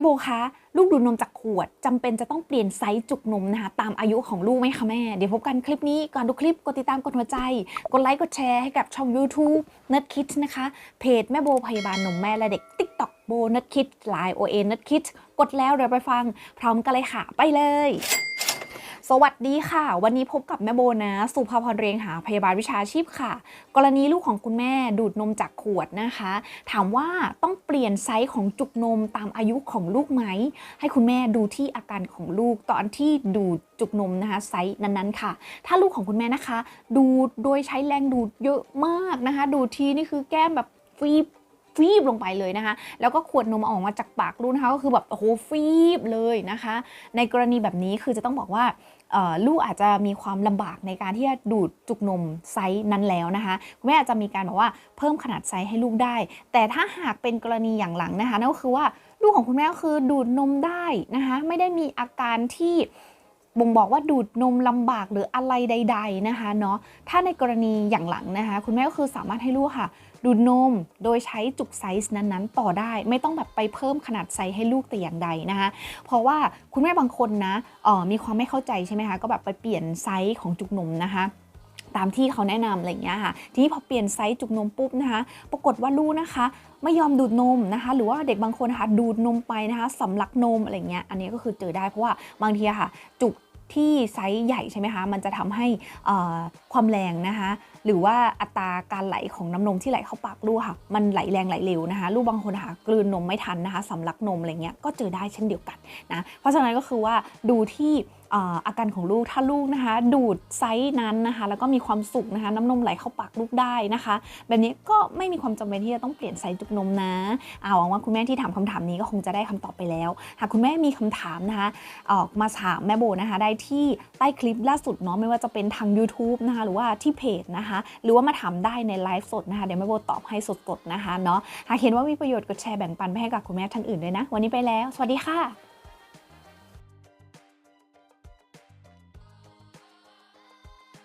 โบคะลูกดูดนมจากขวดจำเป็นจะต้องเปลี่ยนไซส์จุกนมนะคะตามอายุของลูกไหมคะแม่ เดี๋ยวพบกันคลิปนี้ ก่อนดูคลิป กดติดตามกดหัวใจ กดไลค์กดแชร์ให้กับช่อง YouTube Nerd Kids นะคะ เพจแม่โบพยาบาลนมแม่และเด็ก TikTok โบนัดคิดไลน์โอเอนัดคิดกดแล้วเดี๋ยวไปฟัง พร้อมกันเลยค่ะ ไปเลย สวัสดีค่ะ วันนี้พบกับแม่โบนะ สุภาพรเรียงหาพยาบาลวิชาชีพค่ะ กรณีลูกของคุณแม่ดูดนมจากขวดนะคะ ถามว่าต้องเปลี่ยนไซส์ของจุกนมตามอายุของลูกไหม ให้คุณแม่ดูที่อาการของลูกตอนที่ดูดจุกนมนะคะไซส์นั้นๆค่ะ ถ้าลูกของคุณแม่นะคะ ดูดโดยใช้แรงดูดเยอะมากนะคะ ดูดทีนี่คือแก้มแบบฟีบ ฟีบลงไปเลยนะคะ แล้วก็ขวดนมออกมาจากปากลูกนะคะก็คือแบบโอ้โหฟีบเลยนะคะ ในกรณีแบบนี้คือจะต้องบอกว่าลูกอาจจะมีความลำบากในการที่จะดูดจุกนมไซส์นั้นแล้วนะคะคุณแม่อาจจะมีการบอกว่าเพิ่มขนาดไซส์ให้ลูกได้ แต่ถ้าหากเป็นกรณีอย่างหลังนะคะนั่นก็คือว่าลูกของคุณแม่ก็คือดูดนมได้นะคะ ไม่ได้มีอาการที่ บ่งบอกว่าดูดนมลำบากหรืออะไรใด ๆนะคะเนาะถ้าในกรณีอย่างหลังนะคะคุณแม่ก็คือสามารถให้ลูกค่ะ ดูดนมโดยใช้จุกไซส์นั้นๆ ต่อได้ ไม่ต้องแบบไปเพิ่มขนาดไซส์ให้ลูกแต่อย่างใดนะคะเพราะว่าคุณแม่บางคนนะเออมีความไม่เข้าใจใช่ไหมคะก็แบบไปเปลี่ยนไซส์ของจุกนมนะคะตามที่เขาแนะนำอะไรอย่างเงี้ยค่ะ ทีนี้พอเปลี่ยนไซส์จุกนมปุ๊บนะคะ ปรากฏว่าลูกนะคะ ไม่ยอมดูดนมนะคะ หรือว่าเด็กบางคนนะคะดูดนมไปนะคะสำลักนมอะไรเงี้ย อันนี้ก็คือเจอได้เพราะว่าบางทีค่ะ จุก ที่ไซส์ใหญ่ใช่ไหมคะ มันจะทำให้ความแรงนะคะ หรือว่าอัตราการไหลของน้ำนมที่ไหลเข้าปากลูกค่ะ มันไหลแรงไหลเร็วนะคะ ลูกบางคนหากลืนนมไม่ทันนะคะสำลักนมอะไรเงี้ย ก็เจอได้เช่นเดียวกันนะ เพราะฉะนั้นก็คือว่าดูที่ อาการของลูกถ้าลูกนะคะ ดูดไซส์นั้นนะคะ แล้วก็มีความสุขนะคะน้ำนมไหลเข้าปากลูกได้นะคะ แบบนี้ก็ไม่มีความจำเป็นที่จะต้องเปลี่ยนไซส์จุกนมนะเอาหวังว่าคุณแม่ที่ถามคำถามนี้ก็คงจะได้คำตอบไปแล้ว หากคุณแม่มีคำถามนะคะออกมาถามแม่โบนะคะ ได้ที่ใต้คลิปล่าสุดเนาะไม่ว่าจะเป็นทาง YouTube นะคะ หรือว่าที่เพจนะคะ หรือว่ามาถามได้ในไลฟ์สดนะคะ เดี๋ยวแม่โบตอบให้สดๆนะคะเนาะหากเห็นว่ามีประโยชน์กดแชร์แบ่งปันไปให้กับคุณแม่ท่านอื่นด้วยนะ วันนี้ไปแล้ว สวัสดีค่ะ